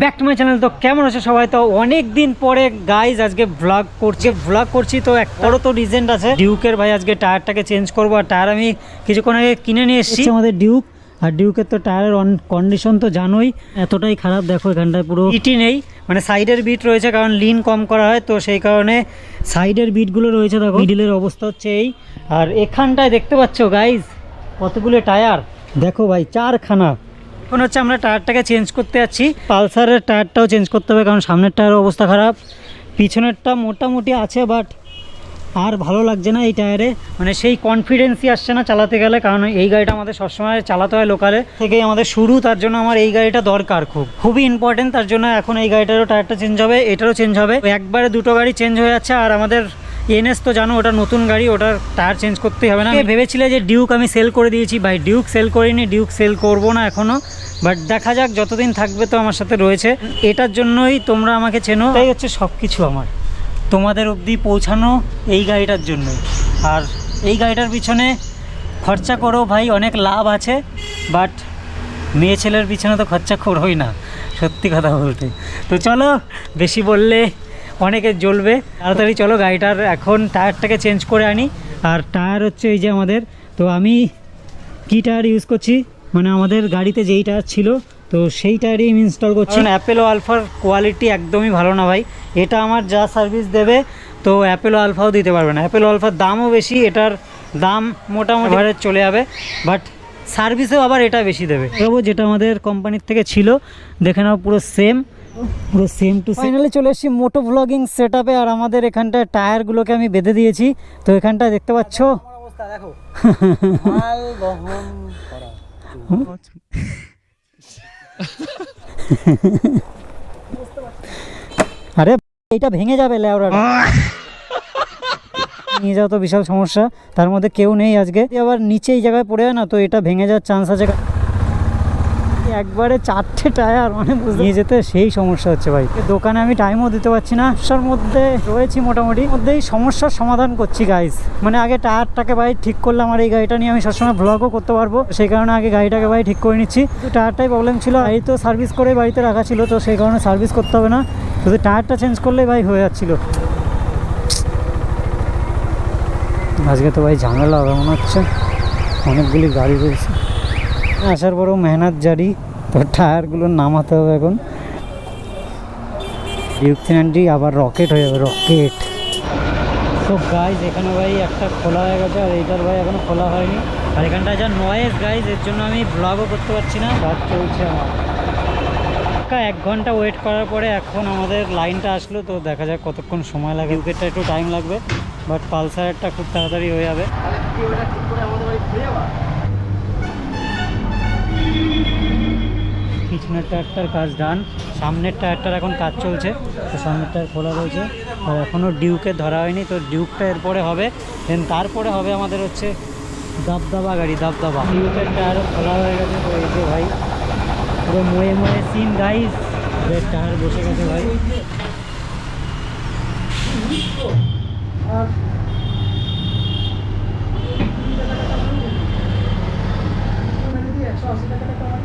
Back to my channel. তো কেমন আছে সবাই? তো অনেক দিন পরে গাইজ আজকে ভ্লগ করছি। ভ্লগ করছি তো এক বড় তো রিজেন্ট আছে। ডিউকের ভাই আজকে টায়ারটাকে চেঞ্জ করব আর টায়ার আমি কিছুক্ষণ আগে কিনে নিয়ে এসেছি। আমাদের ডিউক আর ডিউকের তো টায়ারের কন্ডিশন তো জানোই এতটাই খারাপ। দেখো এখানটায় পুরো ইটি নেই। মানে সাইডের বিট রয়েছে কারণ লিন কম করা হয় তো সেই কারণে সাইডের বিটগুলো রয়েছে দেখো। মিডিলের অবস্থা হচ্ছে এই। আর এখানটায় দেখতে পাচ্ছ গাইজ কতগুলো টায়ার? দেখো ভাই চারখানা। এখন হচ্ছে আমরা টায়ারটাকে চেঞ্জ করতে যাচ্ছি। পালসারের টায়ারটাও চেঞ্জ করতে হবে কারণ সামনের টায়ারের অবস্থা খারাপ। পিছনেরটা মোটামুটি আছে বাট আর ভালো লাগছে না এই টায়ারে। মানে সেই কনফিডেন্সই আসছে না চালাতে গেলে, কারণ এই গাড়িটা আমাদের সবসময় চালাতে হয় লোকালে থেকেই আমাদের শুরু, তার জন্য আমার এই গাড়িটা দরকার খুব। খুবই ইম্পর্টেন্ট তার জন্য এখন এই গাড়িটারও টায়ারটা চেঞ্জ হবে, এটারও চেঞ্জ হবে। একবারে দুটো গাড়ি চেঞ্জ হয়ে যাচ্ছে, আর আমাদের এনএস তো জানো, ওটা নতুন গাড়ি, ওটার টায়ার চেঞ্জ করতেই হবে না। আমি ভেবেছিলে যে ডিউক আমি সেল করে দিয়েছি। ভাই ডিউক সেল করিনি ডিউক সেল করব না এখনও বাট দেখা যাক, যতদিন থাকবে তো আমার সাথে রয়েছে। এটার জন্যই তোমরা আমাকে চেনো। তাই হচ্ছে সব কিছু আমার। তোমাদের অবধি পৌঁছানো এই গাড়িটার জন্য আর এই গাড়িটার পিছনে খরচা করো ভাই, অনেক লাভ আছে। বাট মেয়ে ছেলের পিছনে তো খরচা করোই না। সত্যি কথা বলতে। তো চলো, বেশি বললে অনেকে জ্বলবে। তাড়াতাড়ি চলো গাড়িটার এখন টায়ারটাকে চেঞ্জ করে আনি। আর টায়ার হচ্ছে এই যে আমাদের। তো আমি কী টায়ার ইউজ করছি? মানে আমাদের গাড়িতে যেই টায়ার ছিল তো সেই টায়ারই আমি ইনস্টল করছি। অ্যাপেলো আলফার কোয়ালিটি একদমই ভালো না ভাই। এটা আমার যা সার্ভিস দেবে তো অ্যাপেলো আলফাও দিতে পারবে না। অ্যাপেলো আলফার দামও বেশি এটার দাম মোটামুটি চলে যাবে। বাট সার্ভিসেও আবার এটা বেশি দেবে। দেবো যেটা আমাদের কোম্পানির থেকে ছিল। দেখে নাও পুরো সেম পুরো সেম টু ফাইনালি চলে এসেছি মোটো ব্লগিং সেট আর আমাদের এখানটায় টায়ারগুলোকে আমি বেঁধে দিয়েছি। তো এখানটায় দেখতে পাচ্ছ? দেখো। আরে এটা ভেঙে যাবে লেওরা নিয়ে যাওয়া তো বিশাল সমস্যা। তার মধ্যে কেউ নেই আজকে। আবার নিচে এই জায়গায় পড়ে যায় না তো এটা ভেঙে যাওয়ার চান্স আছে। একবারে চারটে টায়ার মানে নিয়ে যেতে সেই সমস্যা হচ্ছে ভাই। দোকানে আমি টাইমও দিতে পারছি না। সমস্যার মধ্যে রয়েছি মোটামুটি। মধ্যেই সমস্যার সমাধান করছি গাইস মানে আগে টায়ারটাকে ভাই ঠিক করলাম, আর এই গাড়িটা নিয়ে আমি সবসময় ব্লগও করতে পারব। সেই কারণে আগে গাড়িটাকে ভাই ঠিক করে নিচ্ছি। টায়ারটাই প্রবলেম ছিল। এই তো সার্ভিস করে বাড়িতে রাখা ছিল, তো সেই কারণে সার্ভিস করতে হবে না। শুধু টায়ারটা চেঞ্জ করলেই ভাই হয়ে যাচ্ছিল। আজকে তো ভাই ঝামেলা হবে মনে হচ্ছে। অনেকগুলি গাড়ি রয়েছে। আসার পরেও মেহনত জারি তো টায়ারগুলো নামাতে হবে এখন। ডিউকসিনান্টি আবার রকেট হয়ে যাবে রকেট তো গাইজ এখানে ভাই একটা খোলা হয়ে গেছে আর এইটার ভাই এখনও খোলা হয়নি। আর এখানটায় যা নয়েজ গাইজ এর জন্য আমি ব্লগও করতে পারছি না। কাজ চলছে আমার। এক ঘণ্টা ওয়েট করার পরে এখন আমাদের লাইনটা আসলো তো দেখা যাক কতক্ষণ সময় লাগে। উইকেটটা একটু টাইম লাগবে বাট পালসারেরটা খুব তাড়াতাড়ি হয়ে যাবে। পিছনের টায়ারটার কাজ ডান সামনের টায়ারটার এখন কাজ চলছে, তো সামনের টায়ার খোলা রয়েছে। আর এখনও ডিউকে ধরা হয়নি, তো ডিউকটা এরপরে হবে। দেন তারপরে হবে আমাদের হচ্ছে দাবদাবা গাড়ি, দাবদাবা। ডিউকের টায়ারও খোলা হয়ে গেছে, তো এই যে ভাই, পুরো ময়ে ময়ে সিন গাইস টায়ার বসে গেছে ভাই যদি একশো আশি টাকা টাকা হয়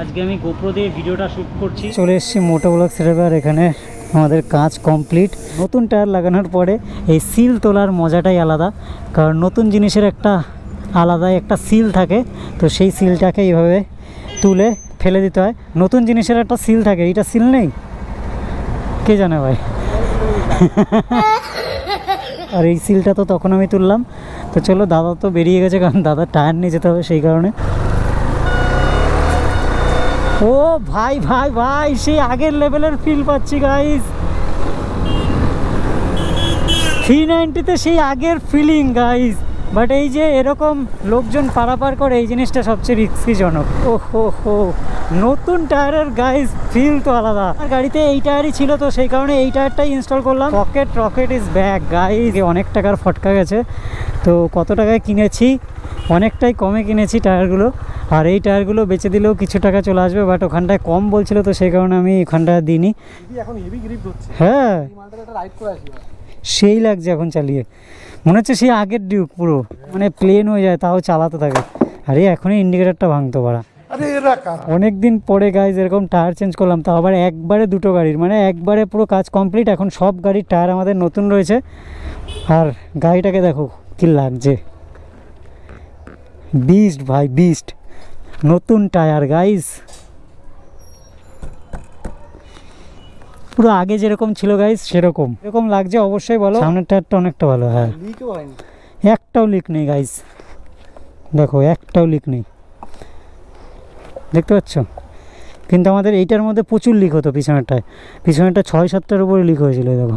আজকে আমি গোপ্রো দিয়ে ভিডিওটা শ্যুট করছি। চলে এসেছি মোটো ব্লক সেরেবার এখানে আমাদের কাজ কমপ্লিট নতুন টায়ার লাগানোর পরে এই সিল তোলার মজাটাই আলাদা, কারণ নতুন জিনিসের একটা আলাদাই একটা সিল থাকে, তো সেই সিলটাকে এইভাবে তুলে ফেলে দিতে হয়। নতুন জিনিসের একটা সিল থাকে, এইটা সিল নেই? কে জানে ভাই? আর এই সিলটা তো তখন আমি তুললাম। তো চলো, দাদা তো বেরিয়ে গেছে, কারণ দাদা টায়ার নিয়ে যেতে হবে সেই কারণে। ও ভাই ভাই ভাই সেই আগের লেভেলের ফিল পাচ্ছি গাইস থ্রি নাইনটিতে সেই আগের ফিলিং গাইস বাট এই যে এরকম লোকজন পারাপার করে, এই জিনিসটা সবচেয়ে রিস্কিজনক ও হো হো নতুন টায়ারের গাইস ফিল তো আলাদা। আর গাড়িতে এই টায়ারই ছিল, তো সেই কারণে এই টায়ারটাই ইনস্টল করলাম। Rocket rocket is back guys অনেক টাকার ফটকা গেছে, তো কত টাকায় কিনেছি? অনেকটাই কমে কিনেছি টায়ারগুলো। আর এই টায়ারগুলো বেচে দিলেও কিছু টাকা চলে আসবে বাট ওখানটায় কম বলছিল তো সেই কারণে আমি ওখানটায় দিইনি। হ্যাঁ। সেই লাগছে এখন চালিয়ে। মনে হচ্ছে সেই আগের ডিউক পুরো। মানে প্লেন হয়ে যায় তাও চালাতে থাকে। আরে এখনই ইন্ডিকেটারটা ভাঙতো পারা আরে এরা কার? অনেক দিন পরে গাইজ এরকম টায়ার চেঞ্জ করলাম তো আবার একবারে দুটো গাড়ির। মানে একবারে পুরো কাজ কমপ্লিট এখন সব গাড়ির টায়ার আমাদের নতুন রয়েছে। আর গাড়িটাকে দেখো কি লাগছে। বিস্ট ভাই বিস্ট নতুন টায়ার গাইজ পুরো আগে যেরকম ছিল গাইজ সেরকম। এরকম লাগছে অবশ্যই বলো। সামনের টায়ারটা অনেকটা ভালো হ্যাঁ। একটাও লিক নেই গাইজ দেখো একটাও লিক নেই। দেখতে পাচ্ছ? কিন্তু আমাদের এইটার মধ্যে প্রচুর লিক হতো পিছনেরটায় পিছনেরটা ছয় সাতটার উপরে লিক হয়েছিল দেখো।